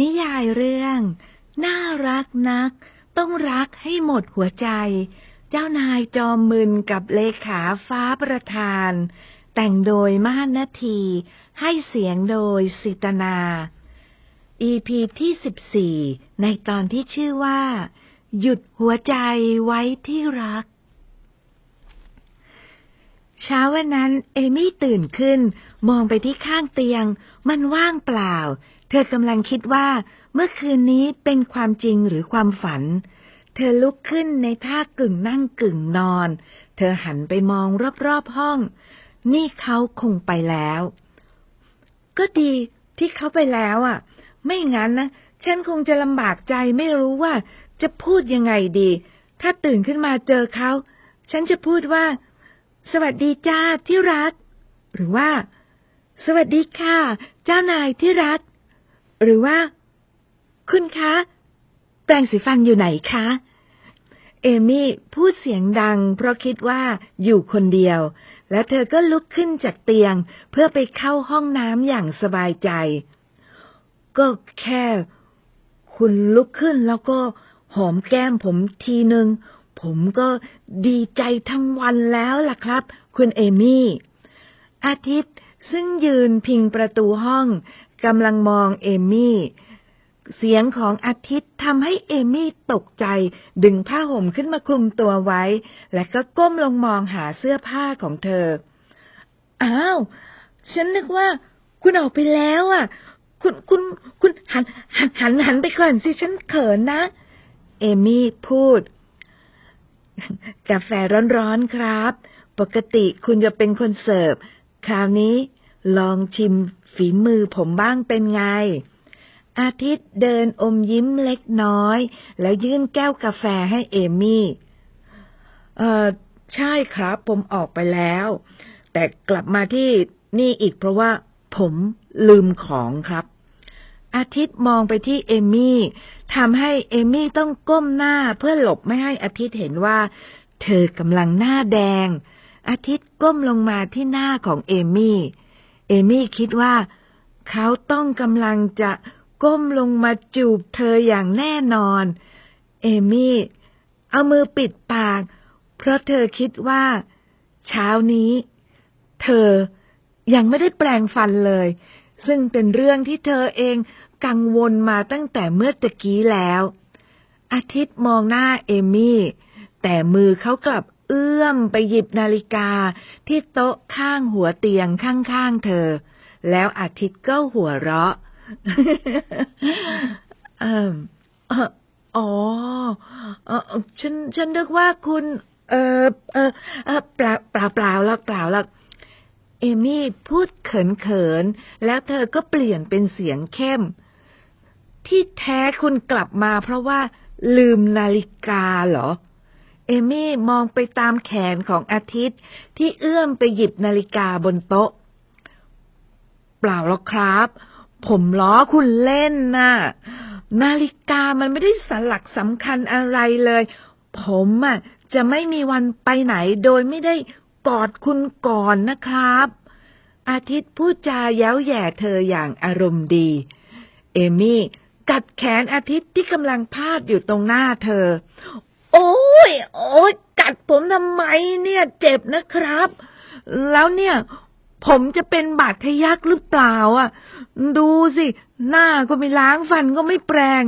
นิยายเรื่อง น่ารักนัก ต้องรักให้หมดหัวใจ เจ้านายจอมมึนกับเลขาฟ้าประธาน แต่งโดยม่านนาที ให้เสียงโดยสิตนา EP ที่สิบสี่ในตอนที่ชื่อว่า หยุดหัวใจไว้ที่รัก เช้าวันนั้น เอมี่ตื่นขึ้น มองไปที่ข้างเตียง มันว่างเปล่า เธอกำลังคิดว่า เมื่อคืนนี้เป็นความจริงหรือความฝัน เธอลุกขึ้นในท่ากึ่งนั่งกึ่งนอน เธอหันไปมองรอบๆห้อง นี่เขาคงไปแล้ว ก็ดีที่เขาไปแล้วอะ ไม่งั้นนะฉันคงจะลำบากใจไม่รู้ว่า จะพูดยังไงดี ถ้าตื่นขึ้นมาเจอเขา ฉันจะพูดว่า สวัสดีจ้าที่รัก หรือว่า สวัสดีค่ะ เจ้านายที่รัก หรือว่า คุณคะ แปรงสีฟันอยู่ไหนคะ เอมี่พูดเสียงดัง เพราะคิดว่าอยู่คนเดียว และเธอก็ลุกขึ้นจากเตียงเพื่อไปเข้าห้องน้ำอย่างสบายใจ ก็แค่ คุณลุกขึ้นแล้วก็หอมแก้มผมทีหนึ่ง ผมก็ดีใจทั้งวันแล้วล่ะครับ คุณเอมี่ อาทิตย์ซึ่งยืนพิงประตูห้องกำลังมองเอมี่ เสียงของอาทิตย์ทำให้เอมี่ตกใจ ดึงผ้าห่มขึ้นมาคลุมตัวไว้ และก็ก้มลงมองหาเสื้อผ้าของเธอ อ้าว ฉันนึกว่า คุณออกไปแล้วอะ คุณคุณคุณหันหันหันหันไปก่อนสิฉันเขินนะ เอมี่พูด กาแฟร้อนๆครับ ปกติคุณจะเป็นคนเสิร์ฟ คราวนี้ลองชิมฝีมือผมบ้างเป็นไง อาทิตย์เดินอมยิ้มเล็กน้อย แล้วยื่นแก้วกาแฟให้เอมี่ เออใช่ครับ ผมออกไปแล้ว แต่กลับมาที่นี่อีกเพราะว่าผมลืมของครับ อาทิตย์มองไปที่เอมี่ทำให้เอมี่ต้องก้มหน้าเพื่อหลบไม่ให้อาทิตย์เห็นว่า เธอกำลังหน้าแดง อาทิตย์ก้มลงมาที่หน้าของเอมี่ เอมี่คิดว่า เขาต้องกำลังจะก้มลงมาจูบเธออย่างแน่นอน เอมี่ เอามือปิดปาก เพราะเธอคิดว่า เช้านี้ เธอยังไม่ได้แปลงฟันเลย ซึ่งเป็นเรื่องที่เธอเองกังวลมาตั้งแต่เมื่อตะกี้แล้ว อาทิตย์มองหน้าเอมี่ แต่มือเขากลับเอื้อมไปหยิบนาฬิกาที่โต๊ะข้างหัวเตียงข้างๆเธอ แล้วอาทิตย์ก็หัวเราะเอ๋อ ฉัน ฉันนึกว่าคุณ เออเออเปล่าเปล่าเปล่าแล้วเปล่าแล้ว เอมี่พูดเขินๆ แล้วเธอก็เปลี่ยนเป็นเสียงเข้ม ที่แท้คุณกลับมาเพราะว่าลืมนาฬิกาเหรอ เอมี่มองไปตามแขนของอาทิตย์ที่เอื้อมไปหยิบนาฬิกาบนโต๊ะ เปล่าหรอกครับ ผมล้อคุณเล่นน่ะ นาฬิกามันไม่ได้สลักสำคัญอะไรเลย ผมอะจะไม่มีวันไปไหนโดยไม่ได้ กอดคุณก่อนนะครับ อาทิตย์พูดจาเย้าแย่เธออย่างอารมณ์ดี เอมี่กัดแขนอาทิตย์ที่กำลังพาดอยู่ตรงหน้าเธอ โอ้ย โอ้ยกัดผมทำไมเนี่ย เจ็บนะครับ แล้วเนี่ย ผมจะเป็นบาดทะยักหรือเปล่าอะ ดูสิ หน้าก็ไม่ล้างฟันก็ไม่แปรง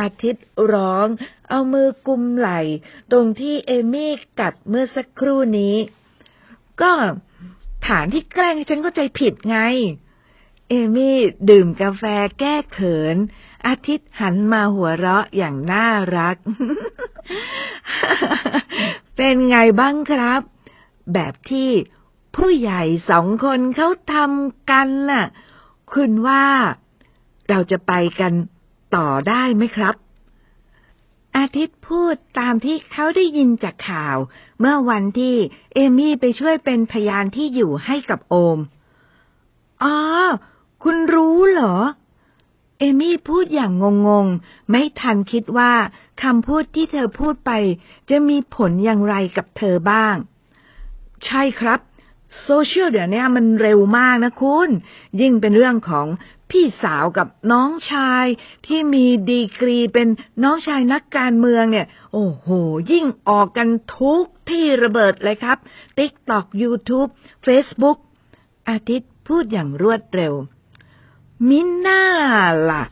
อาทิตย์ร้อง เอามือกุมไหล่ ตรงที่เอมี่กัดเมื่อสักครู่นี้ ก็ฐานที่แกล้งฉันเข้าใจผิดไง เอมี่ดื่มกาแฟแก้เขิน อาทิตย์หันมาหัวเราะอย่างน่ารัก เป็นไงบ้างครับ แบบที่ผู้ใหญ่สองคนเขาทำกันน่ะ คุณว่าเราจะไปกันต่อได้ไหมครับ อาทิตย์พูดตามที่เขาได้ยินจากข่าว เมื่อวันที่เอมี่ไปช่วยเป็นพยานที่อยู่ให้กับโอม อ๋อ คุณรู้เหรอ เอมี่พูดอย่างงงๆ ไม่ทันคิดว่าคำพูดที่เธอพูดไป จะมีผลอย่างไรกับเธอบ้าง ใช่ครับ โซเชียลเดี๋ยวนี้มันเร็วมากนะคุณ ยิ่งเป็นเรื่องของ พี่สาวกับน้องชายที่มีดีกรีเป็นน้องชายนักการเมืองเนี่ย โอ้โห ยิ่งออกกันทุกที่ระเบิดเลยครับ TikTok YouTube Facebook อาทิตย์พูดอย่างรวดเร็ว มิน่าล่ะ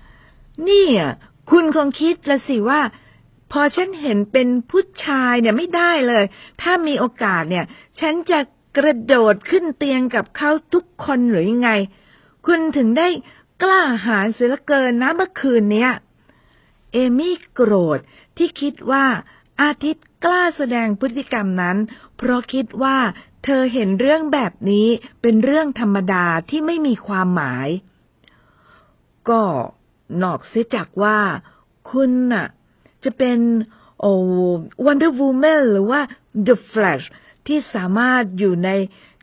เนี่ย คุณคงคิดละสิว่า พอฉันเห็นเป็นผู้ชายเนี่ยไม่ได้เลย ถ้ามีโอกาสเนี่ย ฉันจะกระโดดขึ้นเตียงกับเขาทุกคนหรือยังไง คุณถึงได้ กล้าหาญเสียเหลือเกินนะเมื่อคืนเนี้ย เอมี่โกรธที่คิดว่าอาทิตย์กล้าแสดงพฤติกรรมนั้น เพราะคิดว่าเธอเห็นเรื่องแบบนี้เป็นเรื่องธรรมดาที่ไม่มีความหมาย ก็นอกเสียจากว่าคุณน่ะ จะเป็นโอ้ Wonder Woman หรือว่า The Flash ที่สามารถอยู่ใน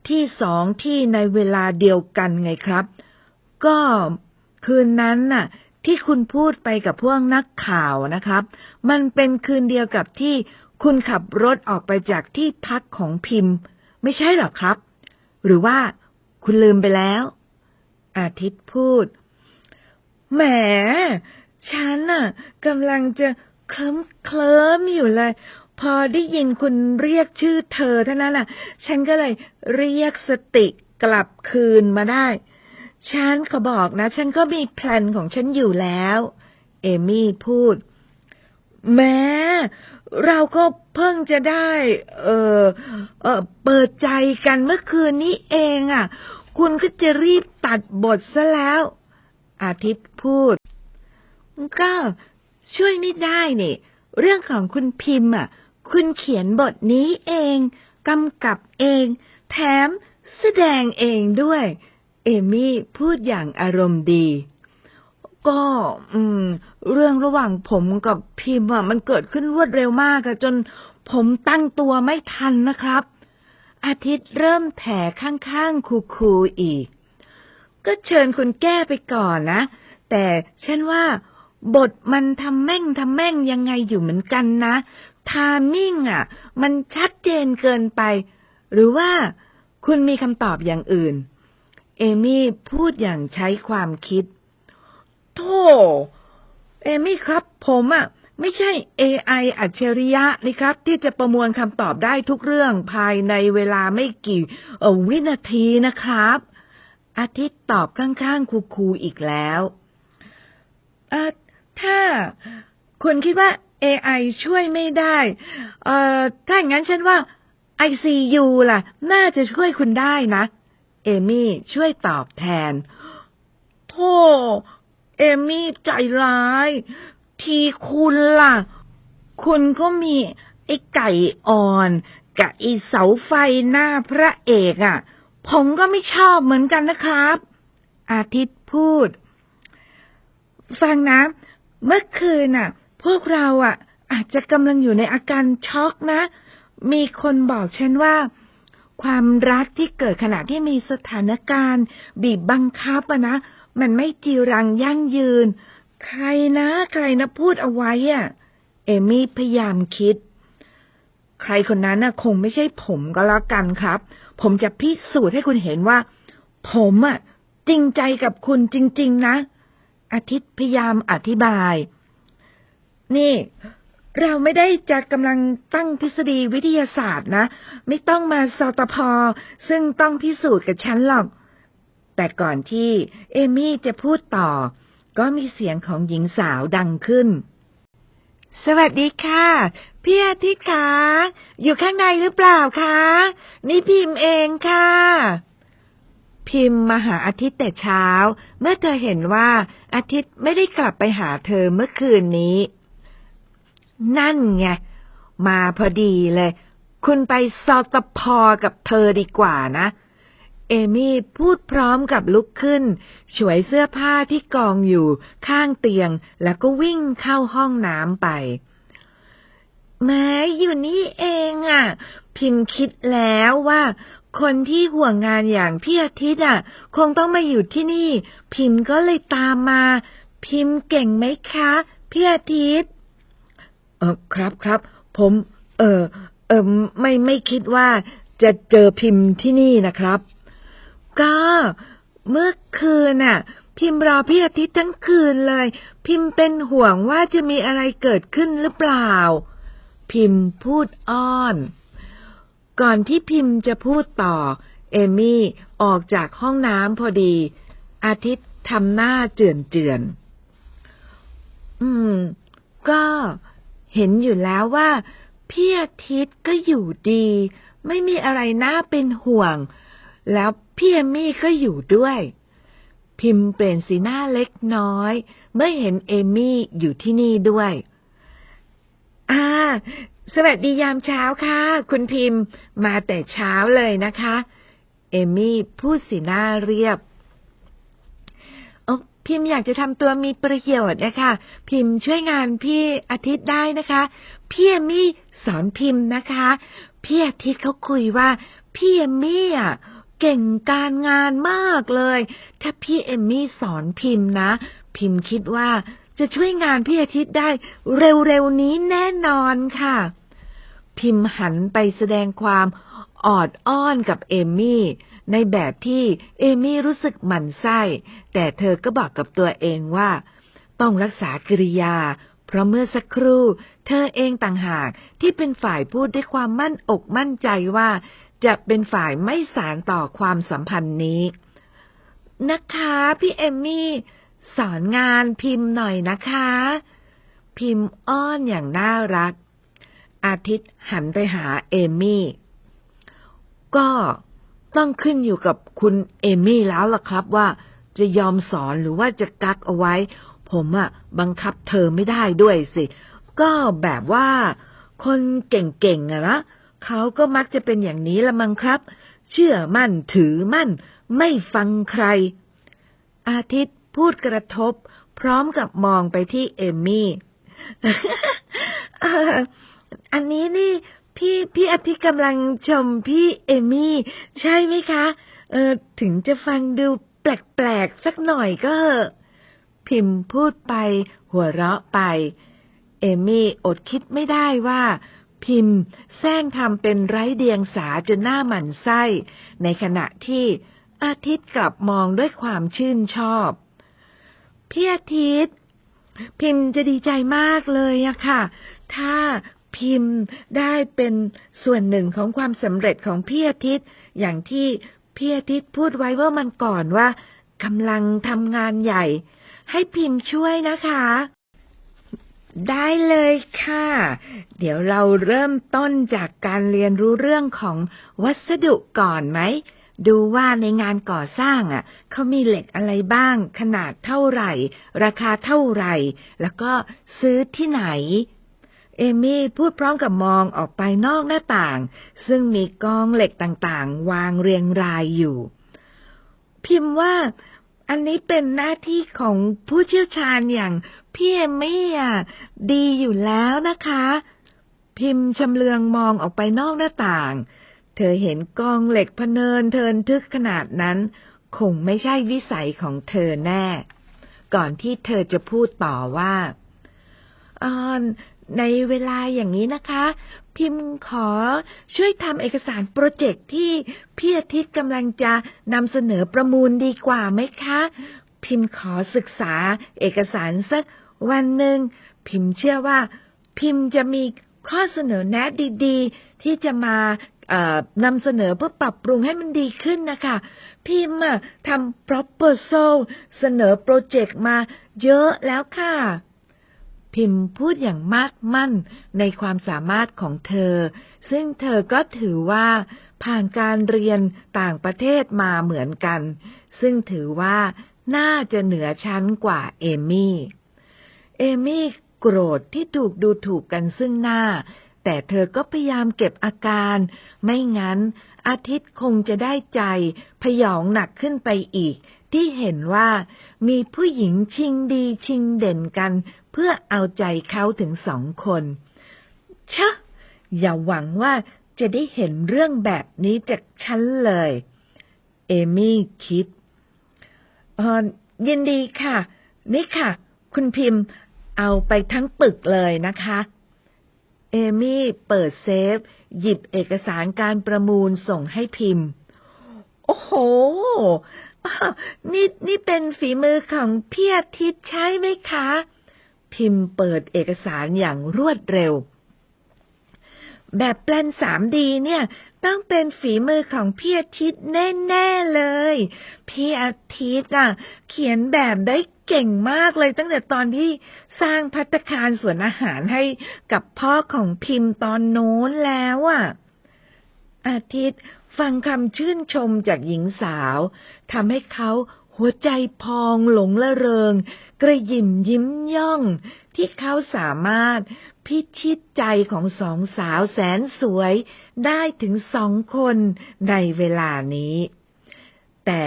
ที่สองที่ในเวลาเดียวกันไงครับ ก็คืนนั้นน่ะ ที่คุณพูดไปกับพวกนักข่าวนะครับ มันเป็นคืนเดียวกับที่คุณขับรถออกไปจากที่พักของพิมพ์ ไม่ใช่หรอครับ หรือว่าคุณลืมไปแล้ว อาทิตย์พูด แหม ฉันน่ะกำลังจะเคลิ้มเคลิ้มอยู่เลย พอได้ยินคุณเรียกชื่อเธอเท่านั้นน่ะ ฉันก็เลยเรียกสติกลับคืนมาได้ ฉันขอบอกนะ ฉันก็มีแพลนของฉันอยู่แล้ว เอมี่พูด แม้เราก็เพิ่งจะได้ เออเออเปิดใจกันเมื่อคืนนี้เองอะ คุณก็จะรีบตัดบทซะแล้ว อาทิตย์พูด ก็ช่วยไม่ได้นี่ เรื่องของคุณพิมพ์อะ คุณเขียนบทนี้เอง กำกับเอง แถมแสดงเองด้วย เอมี่พูดอย่างอารมณ์ดี ก็อืม เรื่องระหว่างผมกับพิมพ์มันเกิดขึ้นรวดเร็วมากอะจนผมตั้งตัวไม่ทันนะครับ อาทิตย์เริ่มแถข้างๆคูๆอีก ก็เชิญคุณแก้ไปก่อนนะ แต่ฉันว่าบทมันทำแม่งทำแม่งยังไงอยู่เหมือนกันนะ ทามิ่งอะ มันชัดเจนเกินไป หรือว่าคุณมีคำตอบอย่างอื่น เอมี่พูดอย่างใช้ความคิด โธ่ เอมี่ครับ ผมอะไม่ใช่ AI อัจฉริยะนี่ครับ ที่จะประมวลคำตอบได้ทุกเรื่องภายในเวลาไม่กี่วินาทีนะครับ อาทิตย์ตอบข้างๆคูๆอีกแล้วถ้าคุณคิดว่า AI ช่วยไม่ได้ถ้าอย่างนั้นฉันว่า ICU ล่ะ น่าจะช่วยคุณได้นะ เอมี่ช่วยตอบแทนโธ่เอมี่ใจร้าย ทีคุณล่ะ คุณก็มีไอ้ไก่อ่อนกับไอ้เสาไฟหน้าพระเอกอะ่ะ ผมก็ไม่ชอบเหมือนกันนะครับ อาทิตย์พูด ฟังนะ เมื่อคืนน่ะ พวกเราอะ อาจจะกำลังอยู่ในอาการช็อกนะ มีคนบอกฉันว่า ความรักที่เกิดขณะที่มีสถานการณ์ บีบบังคับอะนะ มันไม่จีรังยั่งยืน ใครนะ ใครนะพูดเอาไว้อะเอมี่พยายามคิด ใครคนนั้นน่ะ คงไม่ใช่ผมก็แล้วกันครับ ผมจะพิสูจน์ให้คุณเห็นว่า ผมอะจริงใจกับคุณจริง ๆ นะ อาทิตย์พยายามอธิบาย นี่ เราไม่ได้จะกำลังตั้งทฤษฎีวิทยาศาสตร์นะ ไม่ต้องมาสตพซึ่งต้องพิสูจน์กับฉันหรอก แต่ก่อนที่เอมี่จะพูดต่อ ก็มีเสียงของหญิงสาวดังขึ้น สวัสดีค่ะ พี่อาทิตย์คะอยู่ข้างในหรือเปล่าคะนี่พิมพ์เองค่ะ พิมพ์มาหาอาทิตย์แต่เช้า เมื่อเธอเห็นว่าอาทิตย์ไม่ได้กลับไปหาเธอเมื่อคืนนี้ นั่นไง มาพอดีเลย คุณไปสตพอกับเธอดีกว่านะ เอมี่พูดพร้อมกับลุกขึ้น ฉวยเสื้อผ้าที่กองอยู่ข้างเตียงแล้วก็วิ่งเข้าห้องน้ำไปแม้อยู่นี่เองอะ พิมพ์คิดแล้วว่า คนที่ห่วงงานอย่างพี่อาทิตย์อะ คงต้องมาอยู่ที่นี่ พิมพ์ก็เลยตามมา พิมพ์เก่งไหมคะพี่อาทิตย์ ออครับครับ ผม เออเออไม่ไม่คิดว่าจะเจอพิมพ์ที่นี่นะครับ ก็เมื่อคืนน่ะ พิมพ์รอพี่อาทิตย์ทั้งคืนเลย พิมพ์เป็นห่วงว่าจะมีอะไรเกิดขึ้นหรือเปล่า พิมพ์พูดอ้อน ก่อนที่พิมพ์จะพูดต่อ เอมี่ออกจากห้องน้ำพอดี อาทิตย์ทำหน้าเจือนเจือน อืม ก็ เห็นอยู่แล้วว่า พี่อาทิตย์ก็อยู่ดี ไม่มีอะไรน่าเป็นห่วง แล้วพี่เอมี่ก็อยู่ด้วย พิมพ์เปลี่ยนสีหน้าเล็กน้อย เมื่อเห็นเอมี่อยู่ที่นี่ด้วย อ่า สวัสดียามเช้าค่ะ คุณพิมพ์มาแต่เช้าเลยนะคะ เอมี่พูดสีหน้าเรียบ พิมพ์อยากจะทำตัวมีประโยชน์นะคะ พิมพ์ช่วยงานพี่อาทิตย์ได้นะคะ พี่เอมี่สอนพิมพ์นะคะ พี่อาทิตย์เขาคุยว่า พี่เอมี่อะเก่งการงานมากเลย ถ้าพี่เอมี่สอนพิมพ์นะ พิมพ์คิดว่าจะช่วยงานพี่อาทิตย์ได้เร็วๆนี้แน่นอนค่ะ พิมพ์หันไปแสดงความ ออดอ้อนกับเอมี่ในแบบที่เอมี่รู้สึกหมั่นไส้ แต่เธอก็บอกกับตัวเองว่า ต้องรักษากริยา เพราะเมื่อสักครู่ เธอเองต่างหากที่เป็นฝ่ายพูดด้วยความมั่นอกมั่นใจว่า จะเป็นฝ่ายไม่สารต่อความสัมพันธ์นี้ นะคะพี่เอมมี่สอนงานพิมพ์หน่อยนะคะ พิมพ์อ้อนอย่างน่ารัก อาทิตย์หันไปหาเอมี่ ก็ต้องขึ้นอยู่กับคุณเอมี่แล้วล่ะครับว่าจะยอมสอนหรือว่าจะกักเอาไว้ ผมอะบังคับเธอไม่ได้ด้วยสิ ก็แบบว่า คนเก่งๆอะนะเขาก็มักจะเป็นอย่างนี้ละมั้งครับ เชื่อมั่นถือมั่น ไม่ฟังใคร อาทิตย์พูดกระทบ พร้อมกับมองไปที่เอมี่อันนี้นี่ พี่พี่อาทิตย์กำลังชมพี่เอมี่ ใช่ไหมคะ เออถึงจะฟังดูแปลกๆสักหน่อยก็ พิมพ์พูดไป หัวเราะไป เอมี่อดคิดไม่ได้ว่า พิมพ์แซงทำเป็นไร้เดียงสาจนหน้าหมันไส้ ในขณะที่อาทิตย์กลับมองด้วยความชื่นชอบ พี่อาทิตย์ พิมพ์จะดีใจมากเลยอะค่ะ ถ้า พิมพ์ได้เป็นส่วนหนึ่งของความสำเร็จของพี่อาทิตย์ อย่างที่พี่อาทิตย์พูดไว้ว่ามันก่อนว่ากำลังทำงานใหญ่ ให้พิมพ์ช่วยนะคะ ได้เลยค่ะ เดี๋ยวเราเริ่มต้นจากการเรียนรู้เรื่องของวัสดุก่อนไหม ดูว่าในงานก่อสร้างอะเขามีเหล็กอะไรบ้าง ขนาดเท่าไหร่ ราคาเท่าไหร่ แล้วก็ซื้อที่ไหน เอมี่พูดพร้อมกับมองออกไปนอกหน้าต่าง ซึ่งมีกองเหล็กต่างๆ วางเรียงรายอยู่ พิมพ์ว่าอันนี้เป็นหน้าที่ของผู้เชี่ยวชาญอย่างพี่เอมี่อะดีอยู่แล้วนะคะ พิมพ์ชำเลืองมองออกไปนอกหน้าต่าง เธอเห็นกองเหล็กพเนินเทินทึกขนาดนั้น คงไม่ใช่วิสัยของเธอแน่ ก่อนที่เธอจะพูดต่อว่าออ ในเวลาอย่างนี้นะคะ พิมพ์ขอช่วยทำเอกสารโปรเจกต์ที่พี่อาทิตย์กำลังจะนำเสนอประมูลดีกว่าไหมคะ พิมพ์ขอศึกษาเอกสารสักวันหนึ่ง พิมพ์เชื่อว่า พิมพ์จะมีข้อเสนอแนะดี ๆ ที่จะมานำเสนอเพื่อปรับปรุงให้มันดีขึ้นนะคะ พิมพ์ทำ proposal เสนอโปรเจกต์มาเยอะแล้วค่ะ พิมพ์พูดอย่างมากมั่นในความสามารถของเธอ ซึ่งเธอก็ถือว่า ผ่านการเรียนต่างประเทศมาเหมือนกัน ซึ่งถือว่าน่าจะเหนือชั้นกว่าเอมี่ เอมี่โกรธที่ถูกดูถูกกันซึ่งหน้า แต่เธอก็พยายามเก็บอาการ ไม่งั้น อาทิตย์คงจะได้ใจ พยองหนักขึ้นไปอีก ที่เห็นว่ามีผู้หญิงชิงดีชิงเด่นกัน เพื่อเอาใจเขาถึงสองคนชะอย่าหวังว่าจะได้เห็นเรื่องแบบนี้จากฉันเลย เอมี่คิดเออยินดีค่ะ นี่ค่ะ คุณพิมพ์เอาไปทั้งปึกเลยนะคะ เอมี่เปิดเซฟ หยิบเอกสารการประมูลส่งให้พิมพ์ โอ้โหอ้าว นี่นี่เป็นฝีมือของพี่อาทิตย์ใช่ไหมคะ พิมพ์เปิดเอกสารอย่างรวดเร็ว แบบแปลน 3D เนี่ย ต้องเป็นฝีมือของพี่อาทิตย์แน่ ๆเลย พี่อาทิตย์อะ เขียนแบบได้เก่งมากเลยตั้งแต่ตอนที่สร้างพัตคารสวนอาหารให้กับพ่อของพิมพ์ตอนโน้นแล้วอะ อาทิตย์ ฟังคำชื่นชมจากหญิงสาวทำให้เขาหัวใจพองหลงละเริง กระยิมยิ้มย่อง ที่เขาสามารถพิชิตใจของสองสาวแสนสวยได้ถึงสองคนในเวลานี้ แต่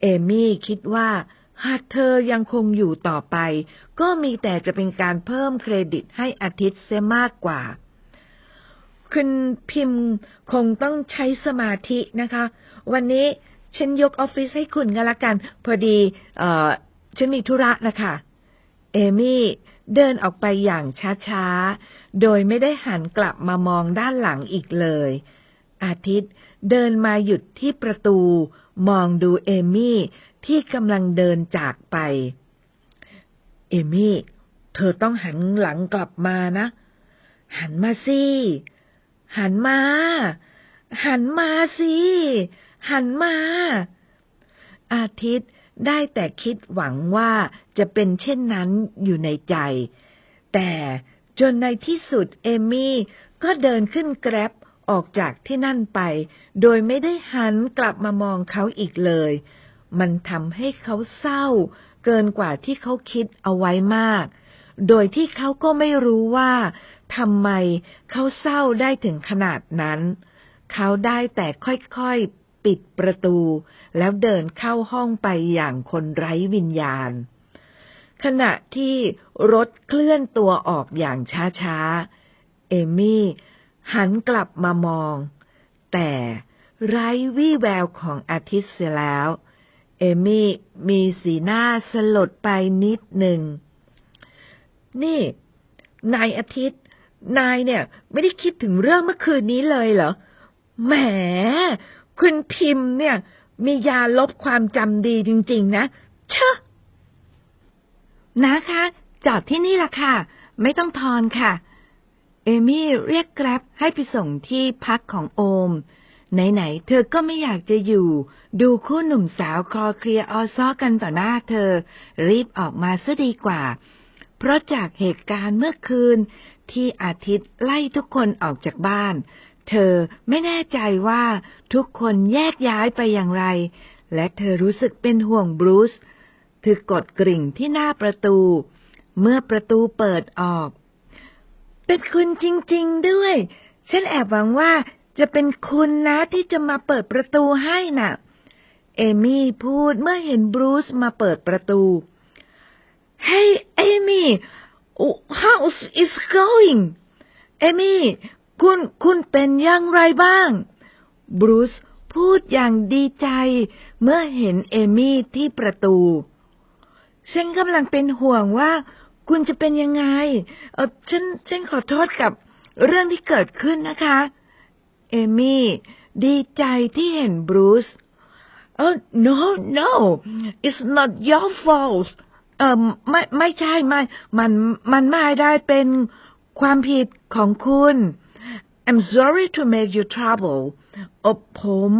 เอมี่คิดว่า หากเธอยังคงอยู่ต่อไป ก็มีแต่จะเป็นการเพิ่มเครดิตให้อาทิตย์เสียมากกว่า คุณพิมพ์คงต้องใช้สมาธินะคะ วันนี้ฉันยกออฟฟิศให้คุณกันละกัน พอดีเออฉันมีธุระนะคะ เอมี่เดินออกไปอย่างช้าๆ โดยไม่ได้หันกลับมามองด้านหลังอีกเลย อาทิตย์เดินมาหยุดที่ประตู มองดูเอมี่ที่กำลังเดินจากไป เอมี่ เธอต้องหันหลังกลับมานะ หันมาสิ หันมา หันมาสิ หันมา อาทิตย์ได้แต่คิดหวังว่าจะเป็นเช่นนั้นอยู่ในใจ แต่จนในที่สุดเอมี่ก็เดินขึ้นแกร็บออกจากที่นั่นไป โดยไม่ได้หันกลับมามองเขาอีกเลย มันทำให้เขาเศร้า เกินกว่าที่เขาคิดเอาไว้มาก โดยที่เขาก็ไม่รู้ว่าทำไมเขาเศร้าได้ถึงขนาดนั้น เขาได้แต่ค่อยๆปิดประตู แล้วเดินเข้าห้องไปอย่างคนไร้วิญญาณ ขณะที่รถเคลื่อนตัวออกอย่างช้าๆ เอมี่หันกลับมามอง แต่ไร้วี่แววของอาทิตย์เสียแล้ว เอมี่มีสีหน้าสลดไปนิดหนึ่ง นี่ นายอาทิตย์ นายเนี่ย ไม่ได้คิดถึงเรื่องเมื่อคืนนี้เลยเหรอ แหม คุณพิมพ์เนี่ย มียาลบความจำดีจริง ๆ นะเชอะนะคะ จอดที่นี่ละค่ะ ไม่ต้องทอนค่ะ เอมี่เรียกแกร็บให้ไปส่งที่พักของโอม ไหนๆ เธอก็ไม่อยากจะอยู่ ดูคู่หนุ่มสาวคลอเคลียออซ้อกันต่อหน้าเธอ รีบออกมาซะดีกว่า เพราะจากเหตุการณ์เมื่อคืนที่อาทิตย์ไล่ทุกคนออกจากบ้าน เธอไม่แน่ใจว่าทุกคนแยกย้ายไปอย่างไร และเธอรู้สึกเป็นห่วงบรูซเธอกดกริ่งที่หน้าประตู เมื่อประตูเปิดออก เป็นคุณจริงๆด้วย ฉันแอบหวังว่าจะเป็นคุณนะที่จะมาเปิดประตูให้น่ะ เอมี่พูดเมื่อเห็นบรูซมาเปิดประตู Hey Amy how's it going เอมี่คุณ คุณเป็นอย่างไรบ้าง บรูซพูดอย่างดีใจ เมื่อเห็นเอมี่ที่ประตู ฉันกำลังเป็นห่วงว่า คุณจะเป็นยังไง เออฉัน ฉันขอโทษกับเรื่องที่เกิดขึ้นนะคะ เอมี่ ดีใจที่เห็นบรูซ Oh no no it's not your fault ออไม่ไม่ใช่ไม่มันมันไม่ได้เป็นความผิดของคุณ I'm sorry to make you trouble ออผม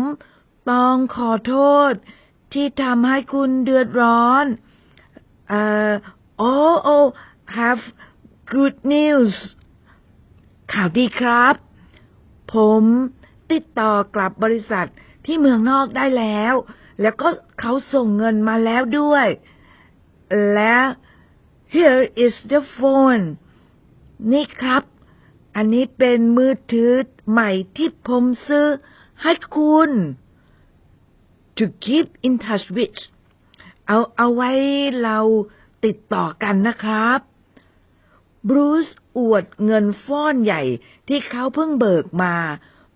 ต้องขอโทษ ที่ทำให้คุณเดือดร้อนเอ่อ oh oh have good news ข่าวดีครับ ผมติดต่อกลับบริษัทที่เมืองนอกได้แล้ว แล้วก็เขาส่งเงินมาแล้วด้วย และ here is the phone นี่ครับ อันนี้เป็นมือถือใหม่ที่ผมซื้อให้คุณ to keep in touch with เอาเอาไว้เราติดต่อกันนะครับบรูซอวดเงินฟ้อนใหญ่ที่เขาเพิ่งเบิกมา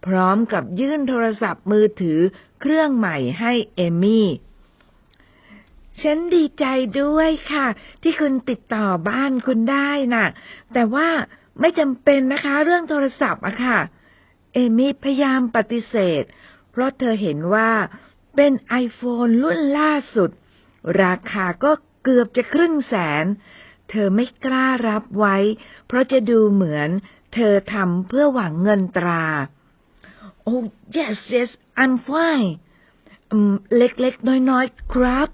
พร้อมกับยื่นโทรศัพท์มือถือเครื่องใหม่ให้เอมี่ ฉันดีใจด้วยค่ะ ที่คุณติดต่อบ้านคุณได้น่ะ แต่ว่าไม่จำเป็นนะคะ เรื่องโทรศัพท์อะค่ะ เอมี่พยายามปฏิเสธ เพราะเธอเห็นว่าเป็น iPhone รุ่นล่าสุด ราคาก็เกือบจะครึ่งแสน เธอไม่กล้ารับไว้ เพราะจะดูเหมือน เธอทำเพื่อหวังเงินตรา Oh yes yes I'm fine เล็กๆ น้อยๆ ครับ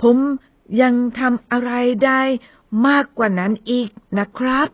ผมยังทำอะไรได้มากกว่านั้นอีกนะครับ